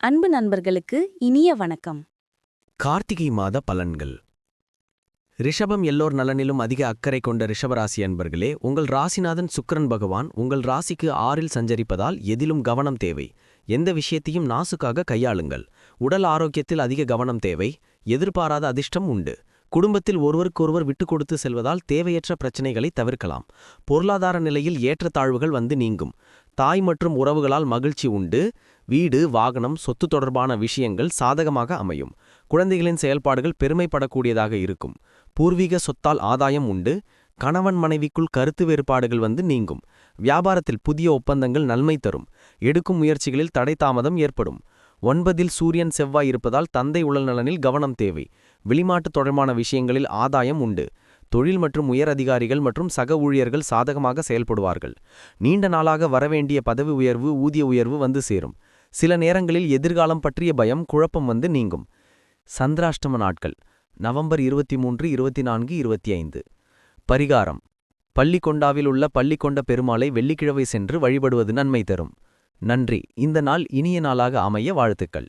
அன்பு நண்பர்களுக்கு இனிய வணக்கம். கார்த்திகை மாத பலன்கள். ரிஷபம் எல்லோர் நலனிலும் அதிக அக்கறை கொண்ட ரிஷபராசி அன்பர்களே உங்கள் ராசிநாதன் சுக்கிரன் பகவான் உங்கள் ராசிக்கு ஆறில் சஞ்சரிப்பதால் எதிலும் கவனம் தேவை. எந்த விஷயத்தையும் நாசுக்காக கையாளுங்கள். உடல் ஆரோக்கியத்தில் அதிக கவனம் தேவை. எதிர்பாராத அதிர்ஷ்டம் உண்டு. குடும்பத்தில் ஒருவருக்கொருவர் விட்டு கொடுத்து செல்வதால் தேவையற்ற பிரச்சனைகளை தவிர்க்கலாம். பொருளாதார நிலையில் ஏற்றத்தாழ்வுகள் வந்து நீங்கும். தாய் மற்றும் உறவுகளால் மகிழ்ச்சி உண்டு. வீடு வாகனம் சொத்து தொடர்பான விஷயங்கள் சாதகமாக அமையும். குழந்தைகளின் செயல்பாடுகள் பெருமைப்படக்கூடியதாக இருக்கும். பூர்வீக சொத்தால் ஆதாயம் உண்டு. கணவன் மனைவிக்குள் கருத்து வேறுபாடுகள் வந்து நீங்கும். வியாபாரத்தில் புதிய ஒப்பந்தங்கள் நன்மை தரும். எடுக்கும் முயற்சிகளில் தடை தாமதம் ஏற்படும். ஒன்பதில் சூரியன் செவ்வாய் இருப்பதால் தந்தை உடல்நலனில் கவனம் தேவை. வெளிநாட்டு தொடர்பான விஷயங்களில் ஆதாயம் உண்டு. தொழில் மற்றும் உயர் அதிகாரிகள் மற்றும் சக ஊழியர்கள் சாதகமாக செயல்படுவார்கள். நீண்ட நாளாக வரவேண்டிய பதவி உயர்வு ஊதிய உயர்வு வந்து சேரும். சில நேரங்களில் எதிர்காலம் பற்றிய பயம் குழப்பம் வந்து நீங்கும். சந்திராஷ்டம நாட்கள் நவம்பர் இருபத்தி மூன்று இருபத்தி நான்கு இருபத்தி ஐந்து. பரிகாரம். பள்ளிக்கொண்டாவில் உள்ள பள்ளிக்கொண்ட பெருமாளை வெள்ளிக்கிழவை சென்று வழிபடுவது நன்மை தரும். நன்றி. இந்த நாள் இனிய நாளாக அமைய வாழ்த்துக்கள்.